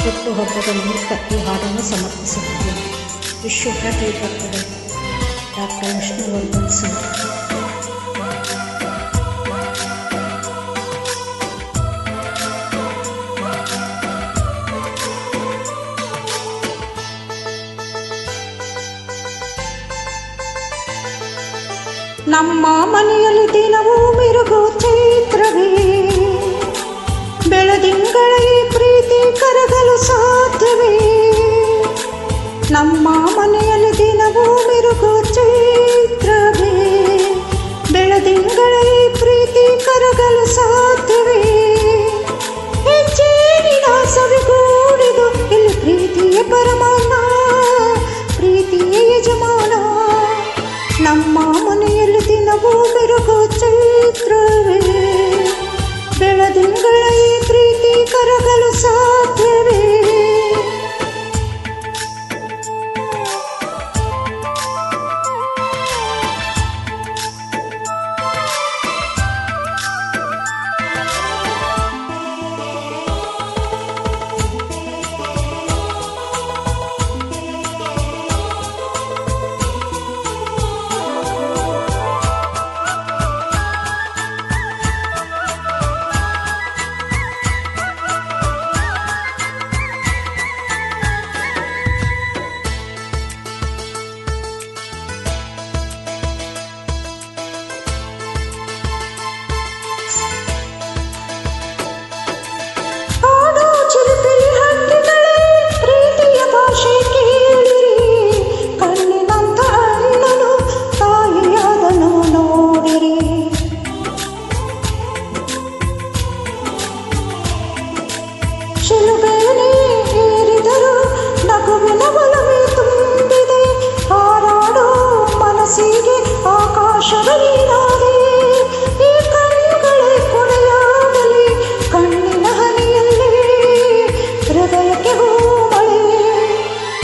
ಹುಟ್ಟುಹಬ್ಬದ ನಿಮಿತ್ತ ಈ ಹಾಡನ್ನು ಸಮರ್ಪಿಸುತ್ತೇನೆ ವಿಶ್ವ happy birthday doctor Vishnuvardhan Singh ನಮ್ಮ ಮನೆಯಲ್ಲಿ ದಿನವೂ ಮಿರುಗು ನಮ್ಮ ಮನೆಯಲ್ಲಿ ದಿನವೂ ಬೆರಗು ಚೈತ್ರವೇ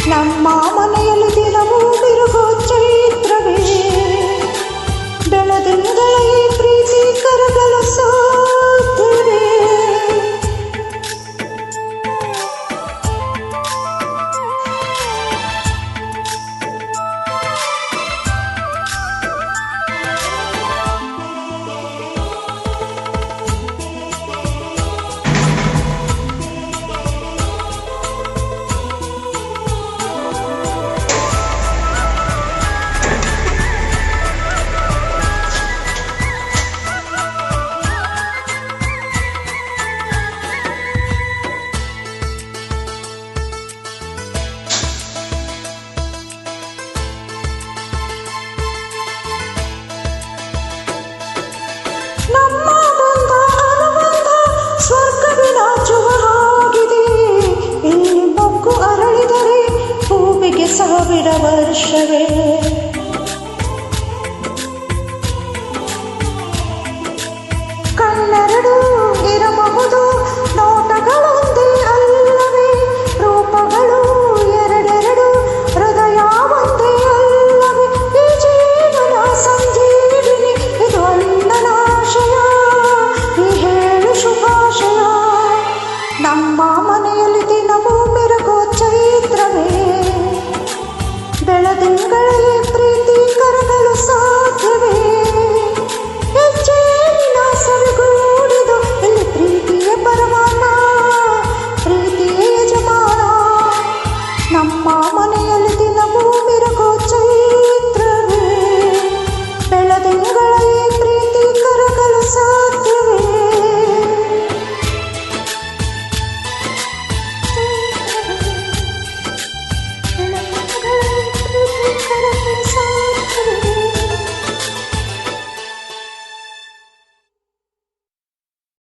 ನಮ್ಮ ಮನೆಯಲ್ಲಿ ದಿನವೂ ನಮ್ಮ ಬಂಧ ಅನುಬಂಧ ಸ್ವರ್ಗವೇ ನಾಚುವ ಹಾಗಿದೆ ಅರಳಿದರೆ ಹೂವಿಗೆ ಸಾವಿರ ವರ್ಷವೇ. ನಮ್ಮ